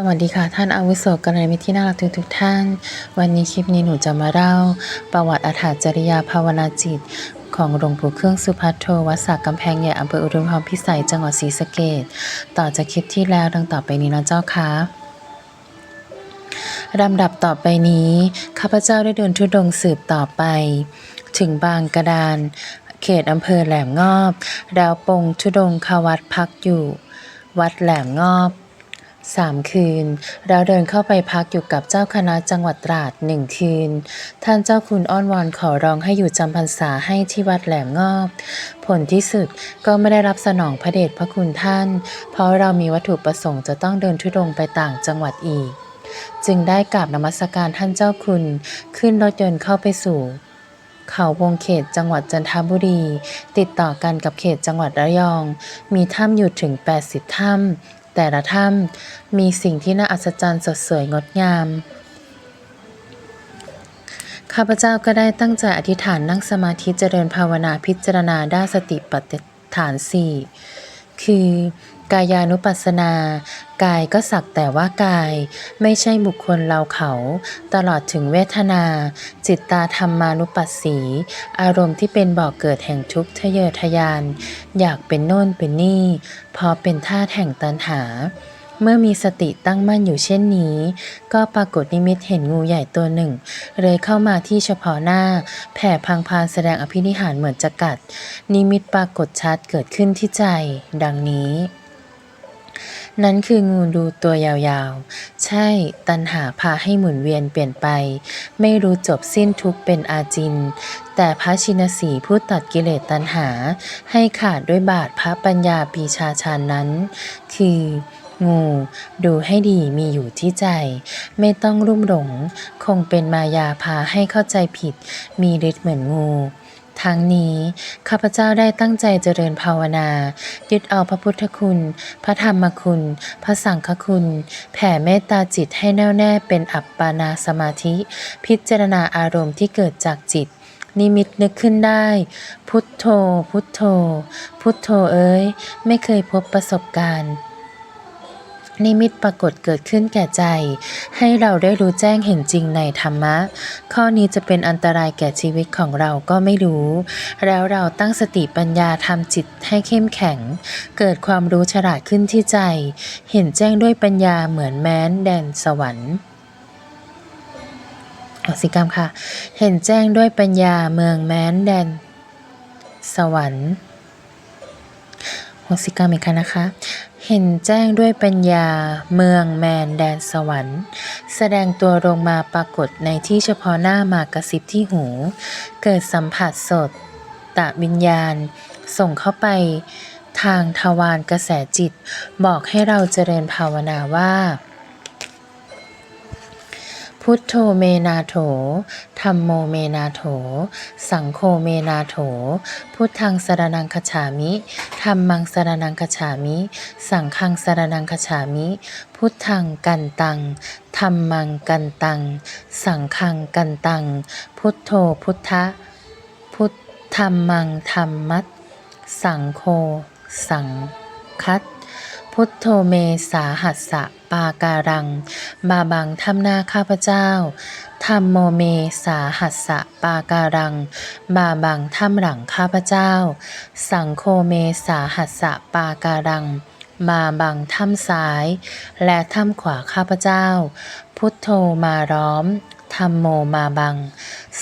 สวัสดีค่ะ ท่านอาวุโสกัลยมิตรที่น่ารักทุกทุกท่าน วันนี้คลิปนี้หนูจะมาเล่า ประวัติอาถรรพ์จริยาภาวนาจิต ของหลวงปู่เครื่องสุภัทโทวัดสากกำแพงใหญ่อำเภออุทุมพรพิสัยจังหวัดศรีสะเกษต่อจากคลิปที่แล้วดังต่อไปนี้นะเจ้าค่ะลำดับต่อไปนี้ ข้าพเจ้าได้เดินทุดงสืบต่อไป ถึงบางกระดาน เขตอำเภอแหลมงอบดาวปงทุดงควัดพักอยู่ วัดแหลมงอบ สามคืนเราเดินเข้าไปพักอยู่กับเจ้าคณะจังหวัดตราดหนึ่งคืน ท่านเจ้าคุณอ้อนวอนขอร้องให้อยู่จำพรรษาให้ที่วัดแหลมงอบ ผลที่สุดก็ไม่ได้รับสนองพระเดชพระคุณท่าน เพราะเรามีวัตถุประสงค์จะต้องเดินทุดงค์ไปต่างจังหวัดอีก จึงได้กราบนมัสการท่านเจ้าคุณ ขึ้นรถยนต์เข้าไปสู่เขาวงเขตจังหวัดจันทบุรี ติดต่อกันกับเขตจังหวัดระยอง มีถ้ำอยู่ถึง 80 ถ้ำ แต่ละถ้ำมีสิ่งที่น่าอัศจรรย์สดสวยงดงาม ข้าพเจ้าก็ได้ตั้งใจอธิษฐานนั่งสมาธิเจริญภาวนาพิจารณาด้านสติปัฏฐานสี่คือ กายานุปัสสนา กายก็สักแต่ว่ากาย ไม่ใช่บุคคลเราเขา ตลอดถึงเวทนา จิตตาธรรมานุปัสสี อารมณ์ที่เป็นบ่อกเกิดแห่งทุกข์ทะเยอทะยาน อยากเป็นโน่นเป็นนี่ พอเป็นธาตุแห่งตัณหาเมื่อมีสติตั้งมั่นอยู่เช่นนี้ ก็ปรากฏนิมิตเห็นงูใหญ่ตัวหนึ่ง เลยเข้ามาที่เฉพาะหน้า แผ่พังพานแสดงอภินิหารเหมือนจะกัด นิมิตปรากฏชัดเกิดขึ้นที่ใจ ดังนี้ นั้นคืองูดูตัวยาวๆ ใช่ ตันหาพาให้หมุนเวียนเปลี่ยนไป ไม่รู้จบสิ้นทุกเป็นอาจิน แต่พระชินสีผู้ตัดกิเลสตันหา ให้ขาดด้วยบาทพระปัญญาปีชาชานนั้น คืองูดูให้ดีมีอยู่ที่ใจ ไม่ต้องรุ่มหลง คงเป็นมายาพาให้เข้าใจผิด มีฤทธิ์เหมือนงู ทั้งนี้ ข้าพเจ้าได้ตั้งใจเจริญภาวนา ยึดเอาพระพุทธคุณ พระธรรมคุณ พระสังฆคุณ แผ่เมตตาจิตให้แน่วแน่เป็นอัปปานาสมาธิ พิจารณาอารมณ์ที่เกิดจากจิตนิมิตนึกขึ้นได้ พุทโธ พุทโธ พุทโธเอ้ย ไม่เคยพบประสบการณ์ นิมิตปรากฏเกิดขึ้นแก่ใจ ให้เราได้รู้แจ้งเห็นจริงในธรรมะ ข้อนี้จะเป็นอันตรายแก่ชีวิตของเราก็ไม่รู้ แล้วเราตั้งสติปัญญาทำจิตให้เข้มแข็ง เกิดความรู้ฉลาดขึ้นที่ใจ เห็นแจ้งด้วยปัญญาเหมือนแม้นแดนสวรรค์อสิกรรมค่ะ เห็นแจ้งด้วยปัญญาเมืองแม้นแดน สวรรค์โหสิกรรมอีกครั้งนะคะ เห็นแจ้งด้วยปัญญา เมืองแมนแดนสวรรค์ แสดงตัวลงมาปรากฏในที่เฉพาะหน้ามากระซิบที่หู เกิดสัมผัสสด ตะวิญญาณ ส่งเข้าไป ทางทวารกระแสจิต บอกให้เราเจริญภาวนาว่า พุทโธเมนาโถธรรมโมเมนาโถ สังโฆเมนาโถ พุทธังสรนังคฉามิธรรมังสรนังคฉามิ สังฆังสรนังคฉามิ พุทธังกันตังธรรมังกันตัง สังฆังกันตัง พุทโธพุทธะ พุทธรรมังธรรมัตสังโฆ สังคัตพุทโธเมสาหัสสะ ปาการังบาบังทำหน้าข้าพเจ้าธรรมโมเมสาหัสสะปาการังบาบังทำหลังข้าพเจ้า สังโฆเมสาหัสสะปาการัง มาบังถ้ำซ้าย และถ้ำขวาข้าพเจ้า พุทโธมาล้อมธรรมโมมาบัง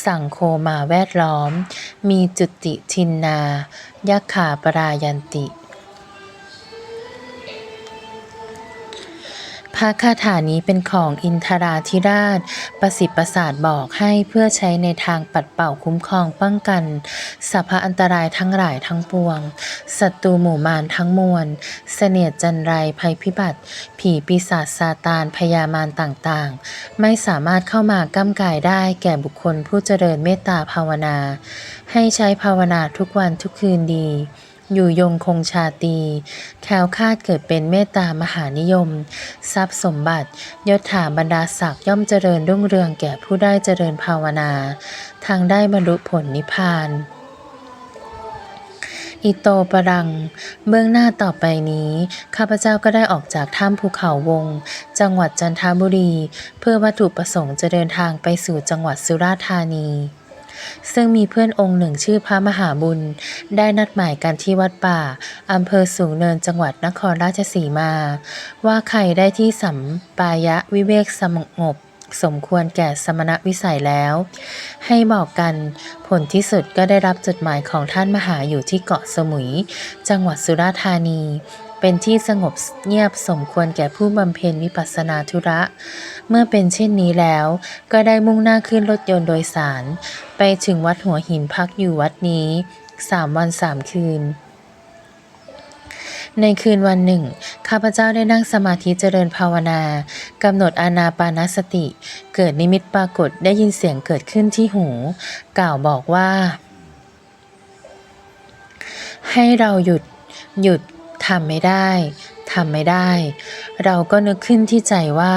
สังโฆมาแวดล้อม มีจุติทินนายักขาปรายันติ พระคาถานี้เป็นของอินทราธิราช ประสิทธิ์ประสาทบอกให้เพื่อใช้ในทางปัดเป่าคุ้มครองป้องกันสรรพอันตรายทั้งหลายทั้งปวง ศัตรูหมู่มารทั้งมวล เสนียดจันไรภัยพิบัติ ผีปีศาจซาตานพยามารต่างๆ ไม่สามารถเข้ามาก้ำกายได้แก่บุคคลผู้เจริญเมตตาภาวนา ให้ใช้ภาวนาทุกวันทุกคืนดี อยู่ยงคงชาตีแคล้วคาดเกิดเป็นเมตตามหานิยม ทรัพย์สมบัติ ยศถาบรรดาศักดิ์ย่อมเจริญรุ่งเรืองแก่ผู้ได้เจริญภาวนา ทางได้บรรลุผลนิพพานอิโตปรัง เบื้องหน้าต่อไปนี้ ข้าพเจ้าก็ได้ออกจากถ้ำภูเขาวง จังหวัดจันทบุรี เพื่อวัตถุประสงค์จะเดินทางไปสู่จังหวัดสุราษฎร์ธานี ซึ่งมีเพื่อนองค์หนึ่งชื่อพระมหาบุญ ได้นัดหมายกันที่วัดป่าอำเภอสูงเนินจังหวัดนครราชสีมา ว่าใครได้ที่สัมปายะวิเวกสงบสมควรแก่สมณวิสัยแล้ว ให้บอกกันผลที่สุดก็ได้รับจดหมายของท่านมหาอยู่ที่เกาะสมุย จังหวัดสุราษฎร์ธานี เป็นที่สงบเงียบสมควรแก่ผู้บำเพ็ญวิปัสสนาธุระ เมื่อเป็นเช่นนี้แล้ว ก็ได้มุ่งหน้าขึ้นรถยนต์โดยสาร ไปถึงวัดหัวหินพักอยู่วัดนี้สามวันสามคืน ในคืนวันหนึ่ง ข้าพเจ้าได้นั่งสมาธิเจริญภาวนากำหนดอานาปานสติ เกิดนิมิตปรากฏได้ยินเสียงเกิดขึ้นที่หู กล่าวบอกว่า ให้เราหยุดหยุด ทำไม่ได้ทำไม่ได้ เราก็นึกขึ้นที่ใจว่า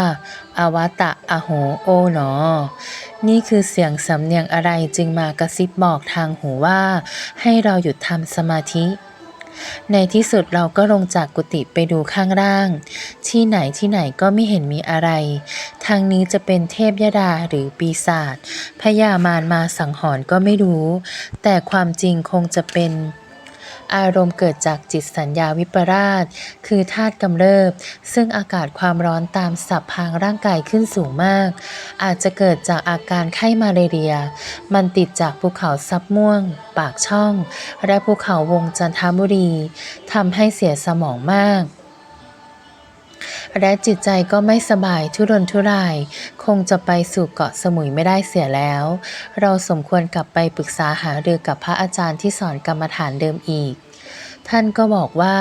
อาวตะอโหโอหนอ นี่คือเสียงสำเนียงอะไรจึงมากระซิบบอกทางหูว่า ให้เราหยุดทำสมาธิ ในที่สุดเราก็ลงจากกุฏิไปดูข้างล่าง ที่ไหนที่ไหนก็ไม่เห็นมีอะไร ทางนี้จะเป็นเทพยดาหรือปีศาจพญามารมาสังหรณ์ก็ไม่รู้ แต่ความจริงคงจะเป็น อารมณ์เกิดจากจิตสัญญาวิปราช คือธาตุกำเริบ ซึ่งอากาศความร้อนตามสับพางร่างกายขึ้นสูงมาก อาจจะเกิดจากอาการไข้มาเรีย มันติดจากภูเขาซับม่วง ปากช่อง และภูเขาวงจันทบุรีทำให้เสียสมองมาก และจิตใจก็ไม่สบายทุรนทุราย คงจะไปสู่เกาะสมุยไม่ได้เสียแล้ว เราสมควรกลับไปปรึกษาหารือกับพระอาจารย์ที่สอนกรรมฐานเดิมอีก ท่านก็บอกว่า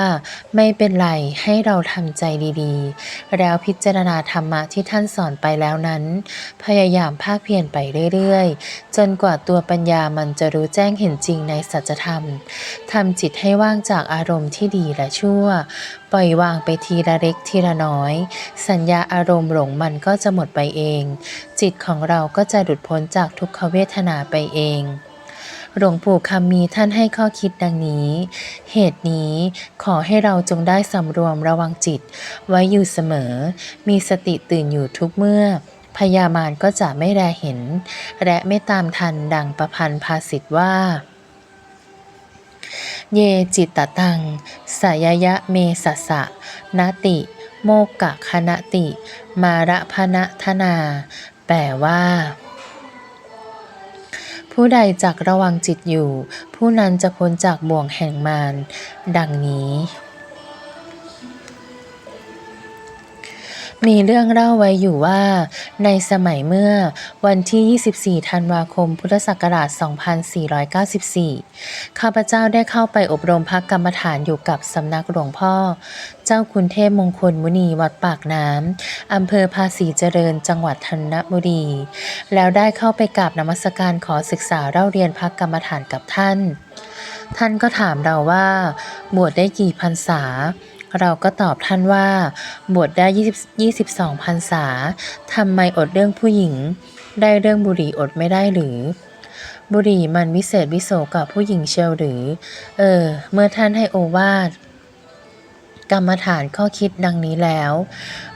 ไม่เป็นไรให้เราทำใจดีๆ แล้วพิจารณาธรรมะที่ท่านสอนไปแล้วนั้น พยายามภาคเพียรไปเรื่อยๆ จนกว่าตัวปัญญามันจะรู้แจ้งเห็นจริงในสัจธรรมทำจิตให้ว่างจากอารมณ์ที่ดีและชั่ว ปล่อยวางไปทีละเล็กทีละน้อย สัญญาอารมณ์หลงมันก็จะหมดไปเอง จิตของเราก็จะหลุดพ้นจากทุกขเวทนาไปเอง หลวงปู่คำมีท่านให้ข้อคิดดังนี้ เหตุนี้ขอให้เราจงได้สำรวมระวังจิต ไว้อยู่เสมอ มีสติตื่นอยู่ทุกเมื่อ พยามารก็จะไม่แลเห็น และไม่ตามทันดังประพันธ์ภาษิตว่าเยจิตตตังสายยะเมสสสะนติ โมกะคณติ มาระพนะทนา แปลว่า ผู้ใดจักระวังจิตอยู่ ผู้นั้นจะพ้นจากบ่วงแห่งมารดังนี้ มีเรื่องเล่าไว้อยู่ว่า ในสมัยเมื่อวันที่ 24 ธันวาคม พุทธศักราช 2494 ข้าพเจ้าได้เข้าไปอบรมพักกรรมฐานอยู่กับสำนักหลวงพ่อ เจ้าคุณเทพมงคลมุนีวัดปากน้ำอำเภอภาษีเจริญจังหวัดธัญบุรี แล้วได้เข้าไปกราบนมัสการขอศึกษาเล่าเรียนพักกรรมฐานกับท่าน ท่านก็ถามเราว่า บวชได้กี่พรรษา เราก็ตอบท่านว่า บวชได้20 22พรรษาทำไมอดเรื่องผู้หญิง ได้เรื่องบุหรี่อดไม่ได้หรือ บุหรี่มันวิเศษวิโสกับผู้หญิงเชียวหรือ เออ เมื่อท่านให้โอวาท กรรมฐานข้อคิดดังนี้แล้ว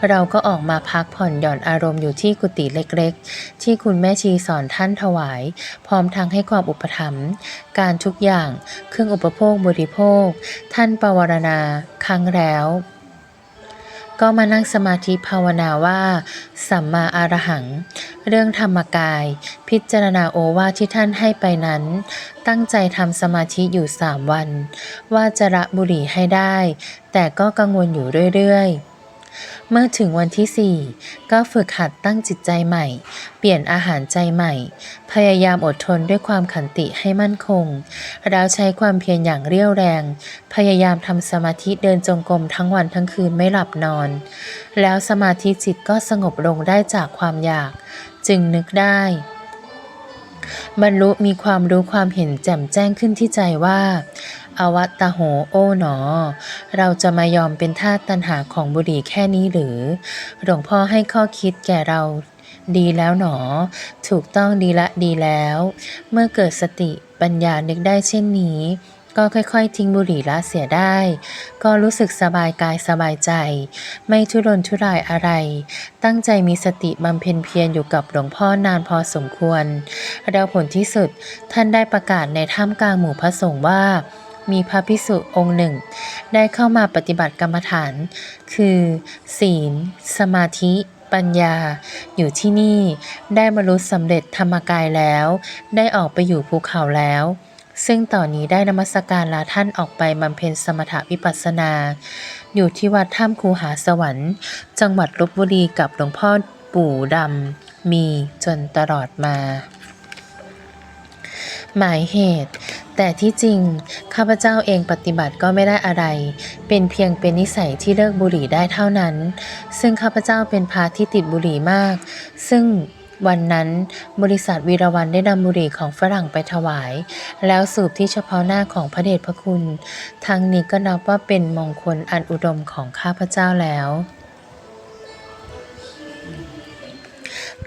เราก็ออกมาพักผ่อนหย่อนอารมณ์อยู่ที่กุฏิเล็กๆ ที่คุณแม่ชีสอนท่านถวาย พร้อมทั้งให้ความอุปถัมภ์การทุกอย่าง เครื่องอุปโภคบริโภค ท่านปวารณาครั้งแล้ว ก็มานั่งสมาธิภาวนาว่า สัมมาอารหัง เรื่องธรรมกาย พิจารณาโอวาทที่ท่านให้ไปนั้น ตั้งใจทำสมาธิอยู่สามวัน ว่าจะระบุหรี่ให้ได้ แต่ก็กังวลอยู่เรื่อยๆ เมื่อถึงวันที่ 4 ก็ฝึกหัดตั้งจิตใจใหม่ เปลี่ยนอาหารใจใหม่ พยายามอดทนด้วยความขันติให้มั่นคง แล้วใช้ความเพียรอย่างเรี่ยวแรง พยายามทำสมาธิเดินจงกรมทั้งวันทั้งคืนไม่หลับนอน แล้วสมาธิจิตก็สงบลงได้จากความอยาก จึงนึกได้บรรลุมีความรู้ความเห็นแจ่มแจ้งขึ้นที่ใจว่า อวัตตโหโอ๋หนอ เราจะมายอมเป็นทาสตันหาของบุหรี่แค่นี้หรือ หลวงพ่อให้ข้อคิดแก่เราดีแล้วหนอ ถูกต้องดีละดีแล้ว เมื่อเกิดสติปัญญานึกได้เช่นนี้ ก็ค่อยๆ ทิ้งบุหรี่ละเสียได้ ก็รู้สึกสบายกายสบายใจ ไม่ทุรนทุรายอะไร ตั้งใจมีสติบำเพ็ญเพียรอยู่กับหลวงพ่อนานพอสมควรแล้วผลที่สุดท่านได้ประกาศในถ้ำกลางหมู่พระสงฆ์ว่า มีพระภิกษุองค์หนึ่ง ได้เข้ามาปฏิบัติกรรมฐาน คือ ศีล สมาธิปัญญาอยู่ที่นี่ได้บรรลุสำเร็จธรรมกายแล้ว ได้ออกไปอยู่ภูเขาแล้ว ซึ่งต่อนนี้ได้นมัสการลาท่านออกไปบำเพ็ญสมถวิปัสสนา อยู่ที่วัดถ้ำคูหาสวรรค์ จังหวัดลบบุรีกับหลวงพ่อปู่ดำมีจนตลอดมา หมายเหตุ แต่ที่จริง ข้าพเจ้าเองปฏิบัติก็ไม่ได้อะไร เป็นเพียงเป็นนิสัยที่เลิกบุหรี่ได้เท่านั้น ซึ่งข้าพเจ้าเป็นพาที่ติดบุหรี่มาก ซึ่งวันนั้นบริษัทวีรวันได้นำบุหรี่ของฝรั่งไปถวาย แล้วสูบที่เฉพาะหน้าของพระเดชพระคุณ ทั้งนี้ก็นับว่าเป็นมงคลอันอุดมของข้าพเจ้าแล้ว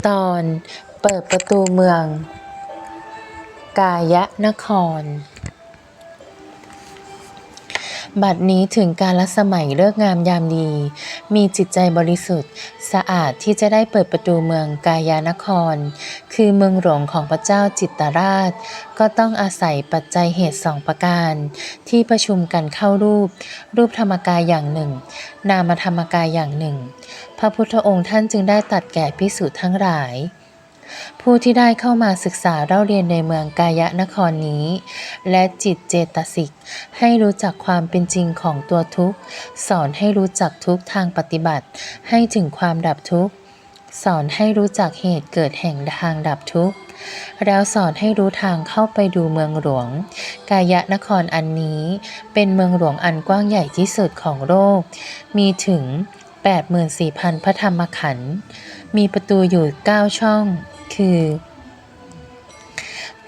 ตอนเปิดประตูเมือง กายะนคร บัดนี้ถึงการละสมัยเลิกงามยามดี มีจิตใจบริสุทธิ์ สะอาดที่จะได้เปิดประตูเมืองกายานคร คือเมืองหลวงของพระเจ้าจิตตราช ก็ต้องอาศัยปัจจัยเหตุสองประการ ที่ประชุมกันเข้ารูป รูปธรรมกายอย่างหนึ่ง นามธรรมกายอย่างหนึ่ง พระพุทธองค์ท่านจึงได้ตัดแก่พิสูจน์ทั้งหลาย ผู้ที่ได้เข้ามาศึกษาเล่าเรียนในเมืองกายะนครนี้ และจิตเจตสิก ให้รู้จักความเป็นจริงของตัวทุกข์ สอนให้รู้จักทุกข์ทางปฏิบัติ ให้ถึงความดับทุกข์ สอนให้รู้จักเหตุเกิดแห่งทางดับทุกข์แล้วสอนให้รู้ทางเข้าไปดูเมืองหลวง กายะนครอันนี้ เป็นเมืองหลวงอันกว้างใหญ่ที่สุดของโลก มีถึง 84,000 พระธรรมขันธ์ มีประตูอยู่ 9 ช่อง คือ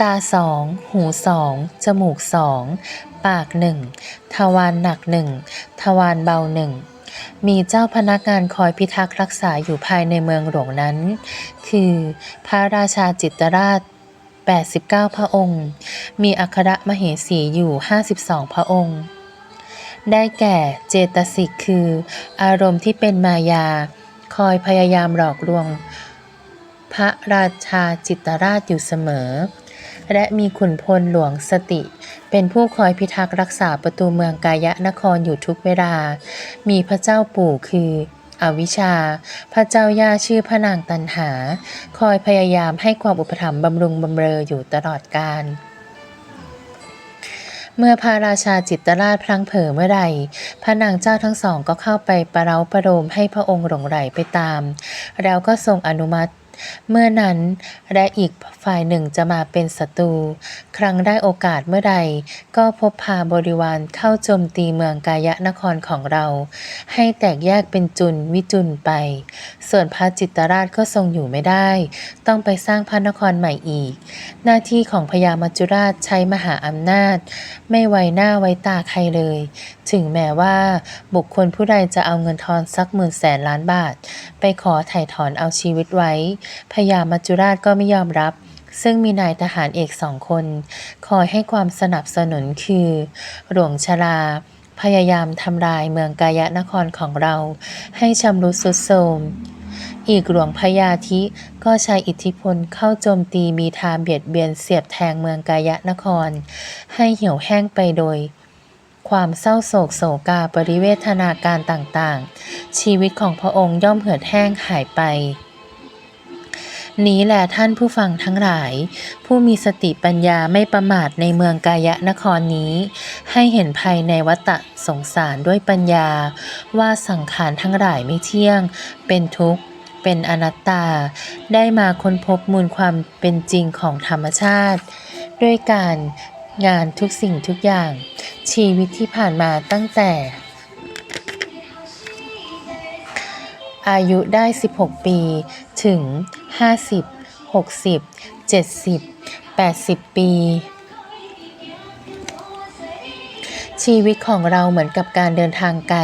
ตาสอง หูสอง จมูกสอง ปากหนึ่ง ทวารหนักหนึ่ง ทวารเบาหนึ่ง มีเจ้าพนักงานคอยพิทักษ์รักษาอยู่ภายในเมืองหลวงนั้น คือ พระราชาจิตรราช89 พระองค์ มีอัครมเหสีอยู่ 52 พระองค์ ได้แก่เจตสิกคือ อารมณ์ที่เป็นมายา คอยพยายามหลอกลวง พระราชาจิตรราชอยู่เสมอ และมีขุนพลหลวงสติ เป็นผู้คอยพิทักษ์รักษาประตูเมืองกายะนครอยู่ทุกเวลา มีพระเจ้าปู่คืออวิชชาพระเจ้าย่าชื่อพระนางตันหา คอยพยายามให้ความอุปถัมภ์บำรุงบำเรออยู่ตลอดกาล เมื่อพระราชาจิตรราชพลังเผลอเมื่อใดพระนางเจ้าทั้งสองก็เข้าไปประเร้าประโลมให้พระองค์หลงไหลไปตาม แล้วก็ทรงอนุมัติ เมื่อนั้นและอีกฝ่ายหนึ่งจะมาเป็นศัตรู ครั้งได้โอกาสเมื่อใด ก็พบพาบริวารเข้าโจมตีเมืองกายะนครของเรา ให้แตกแยกเป็นจุนวิจุนไป ส่วนพระจิตรราชก็ทรงอยู่ไม่ได้ ต้องไปสร้างพระนครใหม่อีก หน้าที่ของพญามัจจุราชใช้มหาอำนาจ ไม่ไว้หน้าไว้ตาใครเลย ถึงแม้ว่าบุคคลผู้ใดจะเอาเงินทอนสักหมื่นแสนล้านบาท ไปขอไถ่ถอนเอาชีวิตไว้พญามัจจุราชก็ไม่ยอมรับ ซึ่งมีนายทหารเอกสองคน คอยให้ความสนับสนุนคือ หลวงชลา พยายามทำลายเมืองกายะนครของเรา ให้ชำรุดทรุดโทรมอีกหลวงพญาธิก็ใช้อิทธิพลเข้าโจมตีมีทาเบียดเบียนเสียบแทงเมืองกายะนคร ให้เหี่ยวแห้งไปโดย ความเศร้าโศกโศกาปริเวทนาการต่างๆ ชีวิตของพระองค์ย่อมเหือดแห้งหายไป นี้แหละท่านผู้ฟังทั้งหลาย ผู้มีสติปัญญาไม่ประมาทในเมืองกายะนครนี้ ให้เห็นภัยในวัฏสงสารด้วยปัญญา ว่าสังขารทั้งหลายไม่เที่ยง เป็นทุกข์ เป็นอนัตตา ได้มาค้นพบมูลความเป็นจริงของธรรมชาติ ด้วยการงานทุกสิ่งทุกอย่าง ชีวิตที่ผ่านมาตั้งแต่ อายุได้ 16 ปีถึง 50 60 70 80 ปี ชีวิตของเราเหมือนกับการเดินทางไกล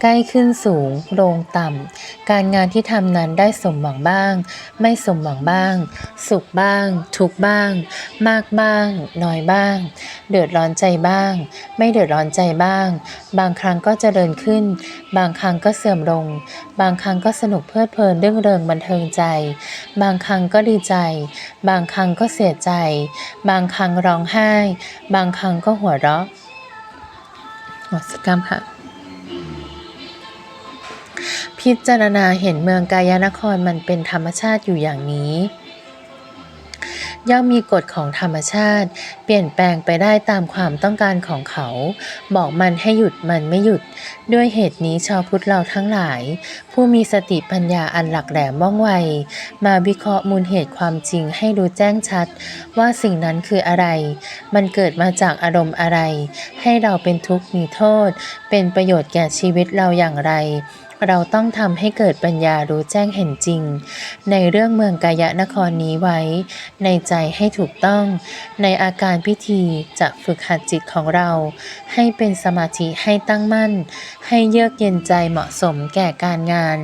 ใกล้ขึ้นสูง ลงต่ำ การงานที่ทำนั้นได้สมหวังบ้าง ไม่สมหวังบ้าง สุขบ้าง ทุกบ้าง มากบ้าง น้อยบ้าง เดือดร้อนใจบ้าง ไม่เดือดร้อนใจบ้าง บางครั้งก็เจริญขึ้น บางครั้งก็เสื่อมลง บางครั้งก็สนุกเพลิดเพลินเรื่องเริงบันเทิงใจ บางครั้งก็ดีใจ บางครั้งก็เสียใจ บางครั้งร้องไห้ บางครั้งก็หัวเราะ มดสกรรมค่ะ พิจารณาเห็นเมืองกายนครมันเป็นธรรมชาติอยู่อย่างนี้ ย่อมมีกฎของธรรมชาติ เปลี่ยนแปลงไปได้ตามความต้องการของเขา บอกมันให้หยุดมันไม่หยุด ด้วยเหตุนี้ชาวพุทธเราทั้งหลาย ผู้มีสติปัญญาอันหลักแหลมว่องไว มาวิเคราะห์มูลเหตุความจริงให้รู้แจ้งชัด ว่าสิ่งนั้นคืออะไร มันเกิดมาจากอารมณ์อะไร ให้เราเป็นทุกข์มีโทษ เป็นประโยชน์แก่ชีวิตเราอย่างไร เราต้องทำให้เกิดปัญญารู้แจ้งเห็นจริง ในเรื่องเมืองกายะนครนี้ไว้ ในใจให้ถูกต้อง ในอาการพิธีจะฝึกหัดจิตของเรา ให้เป็นสมาธิให้ตั้งมั่น ให้เยือกเย็นใจเหมาะสมแก่การงาน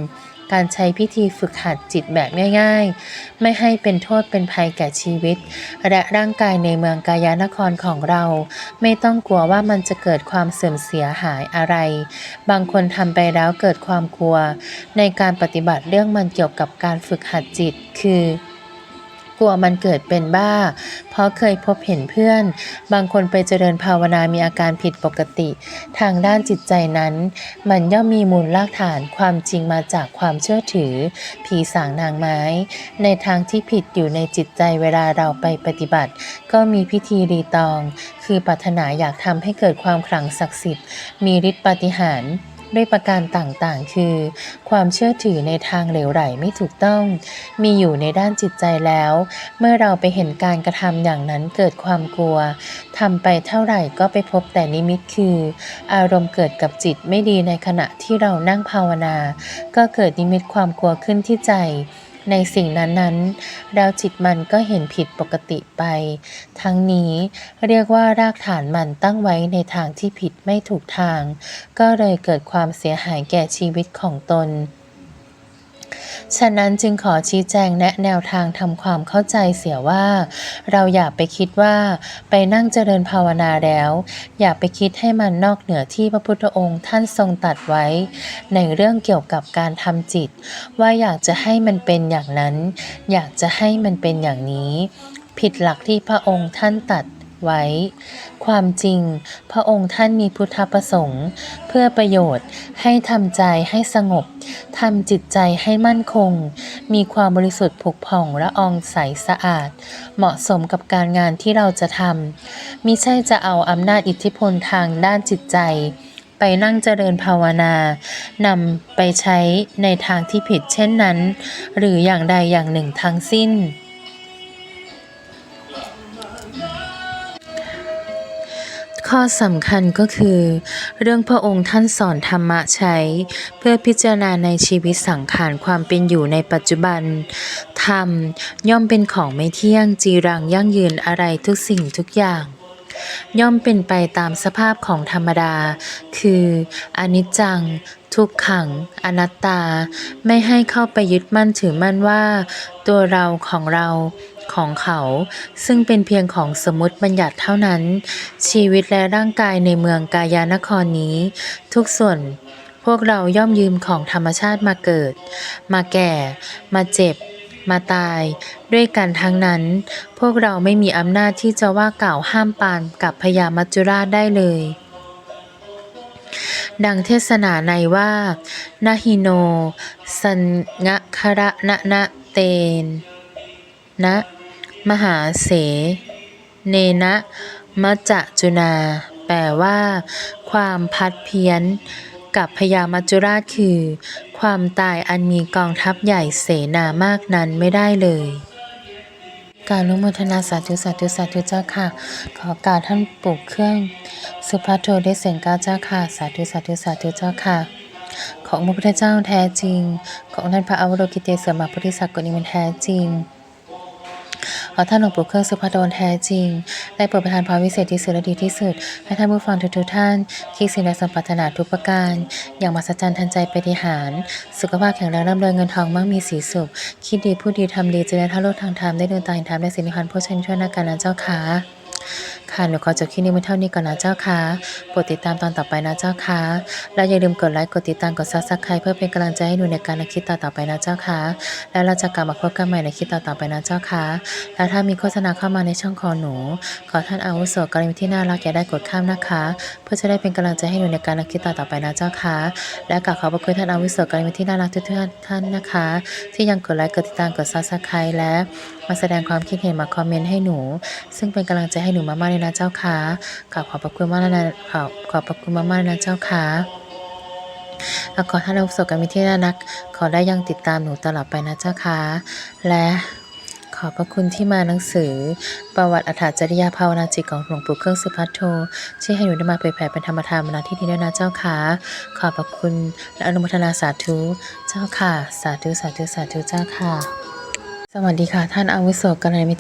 การใช้พิธีฝึกหัดจิตแบบง่าย ๆ ไม่ให้เป็นโทษเป็นภัยแก่ชีวิต และร่างกายในเมืองกายานครของเรา ไม่ต้องกลัวว่ามันจะเกิดความเสื่อมเสียหายอะไร บางคนทำไปแล้วเกิดความกลัว ในการปฏิบัติเรื่องมันเกี่ยวกับการฝึกหัดจิต คือ กลัวมันเกิดเป็นบ้า เพราะเคยพบเห็นเพื่อน บางคนไปเจริญภาวนามีอาการผิดปกติ ทางด้านจิตใจนั้น มันย่อมมีมูลรากฐานความจริงมาจากความเชื่อถือ ผีสางนางไม้ ในทางที่ผิดอยู่ในจิตใจเวลาเราไปปฏิบัติ ก็มีพิธีรีตอง คือปรารถนาอยากทำให้เกิดความขลังศักดิ์สิทธิ์ มีฤทธิ์ปาฏิหาริย์ ด้วยประการต่างๆ คือ ความเชื่อถือในทางเหลวไหลไม่ถูกต้อง มีอยู่ในด้านจิตใจแล้ว เมื่อเราไปเห็นการกระทำอย่างนั้นเกิดความกลัวทำไปเท่าไหร่ก็ไปพบแต่นิมิตคือ อารมณ์เกิดกับจิตไม่ดีในขณะที่เรานั่งภาวนา ก็เกิดนิมิตความกลัวขึ้นที่ใจ ในสิ่งนั้นๆแล้วจิตมันก็เห็นผิดปกติไป ทั้งนี้เรียกว่ารากฐานมันตั้งไว้ในทางที่ผิดไม่ถูกทาง ก็เลยเกิดความเสียหายแก่ชีวิตของตน ฉะนั้นจึงขอชี้แจงแนะแนวทางทำความเข้าใจเสียว่า เราอย่าไปคิดว่าไปนั่งเจริญภาวนาแล้ว อย่าไปคิดให้มันนอกเหนือที่พระพุทธองค์ท่านทรงตัดไว้ ในเรื่องเกี่ยวกับการทำจิต ว่าอยากจะให้มันเป็นอย่างนั้น อยากจะให้มันเป็นอย่างนี้ ผิดหลักที่พระองค์ท่านตัด ไว้ ความจริง พระองค์ท่านมีพุทธประสงค์ เพื่อประโยชน์ให้ทำใจให้สงบทำจิตใจให้มั่นคง มีความบริสุทธิ์ผุกผ่องและอองใสสะอาด เหมาะสมกับการงานที่เราจะทำมิใช่จะเอาอำนาจอิทธิพลทางด้านจิตใจไปนั่งเจริญภาวนานำไปใช้ในทางที่ผิดเช่นนั้น หรืออย่างใดอย่างหนึ่งทั้งสิ้น ข้อสำคัญก็คือ เรื่องพระองค์ท่านสอนธรรมะใช้ เพื่อพิจารณาในชีวิตสังขารความเป็นอยู่ในปัจจุบัน ธรรมย่อมเป็นของไม่เที่ยงจีรังยั่งยืนอะไรทุกสิ่งทุกอย่าง ย่อมเป็นไปตามสภาพของธรรมดา คือ อนิจจัง ทุกขัง อนัตตา ไม่ให้เข้าไปยึดมั่นถือมั่นว่า ตัวเราของเรา ของเขา ซึ่งเป็นเพียงของสมมติบัญญัติเท่านั้น ชีวิตและร่างกายในเมืองกายานครนี้ ทุกส่วนพวกเราย่อมยืมของธรรมชาติมาเกิด มาแก่ มาเจ็บ มาตาย ด้วยกันทั้งนั้น พวกเราไม่มีอำนาจที่จะว่ากล่าวห้ามปามกับพญามัจจุราชได้เลยดังเทศนาในว่า นาฮิโน สัญงะคระนะนะเตน นะ มหาเส เนนะมัจจจุนา แปลว่า ความพัดเพี้ยน กับพญามัจจุราชคือ ความตายอันมีกองทัพใหญ่เสนามากนั้นไม่ได้เลยการลุโมทนาสาธุสาธุสาธุเจ้าค่ะ ขอการท่านปลูกเครื่อง สุภาโทได้เสียงก้าเจ้าค่ะ สาธุสาธุสาธุเจ้าค่ะ ของพระพุทธเจ้าแท้จริง ของท่านพระอวโลกิเตศวมาพุทธิสักกนิมันแท้จริง ขอท่านหลวงปู่เครื่องสุภาโดนแท้จริง ได้โปรดประทานพรวิเศษที่สุดและดีที่สุด ให้ท่านผู้ฟังทุกๆท่านคิดสิ่งใดสมปรารถนาทุกประการ อย่างมหัศจรรย์ทันใจปฏิหาร สุขภาพแข็งแรงร่ำรวยเงินทองมั่งมีสีสุข คิดดีพูดดีทำดีเจริญทั้งโลกทางธรรมได้ดวงตาเห็นธรรมได้สิริพันธ์ผู้ชันช่วยนักการนะเจ้าค่ะค่ะหนูขอจบคลิปนี้ไว้เท่านี้ก่อนนะเจ้าค่ะโปรดติดตามตอนต่อไปนะเจ้าค่ะและอย่าลืมกดไลค์กดติดตามกดซับสไครต์เพื่อเป็นกำลังใจให้หนูในการคิดต่อๆไปนะเจ้าค่ะแล้วเราจะกลับมาพบกันใหม่ในคลิปต่อๆไปนะเจ้าค่ะแล้วถ้ามีโฆษณาเข้ามาในช่องของหนู ขอท่านอาวุโสกรณีที่น่ารักอย่าได้กดข้ามนะคะ เพื่อจะได้เป็นกำลังใจให้หนูในการคิดต่อๆไปนะเจ้าค่ะและกราบขอบพระคุณท่านอาวุโสกรณีที่น่ารักทุกท่านนะคะ ที่ยังกดไลค์กดติดตามกดซับสไครต์และ มาแสดงความคิดเห็นมาคอมเมนต์ให้หนู ซึ่งเป็นกำลังใจให้หนูมากๆเลยนะเจ้าค่ะกราบขอบพระคุณมากนะขอบขอบพระคุณมากๆนะเจ้าค่ะและขอท่านอาวุโสกรณีที่น่ารัก ขอได้ยังติดตามหนูตลอดไปนะเจ้าค่ะและขอบพระคุณที่มาหนังสือ ประวัติอัฏฐจริยาภาวนาจิตของหลวงปู่เครื่องสุภัทโทที่ให้หนูได้มาเผยแผ่เป็นธรรมทานมาที่นี้ด้วยนะเจ้าค่ะขอบพระคุณและอนุโมทนาสาธุเจ้าค่ะ สาธุสาธุสาธุเจ้าค่ะ สวัสดีค่ะท่านอาวุโสกัลยาณมิ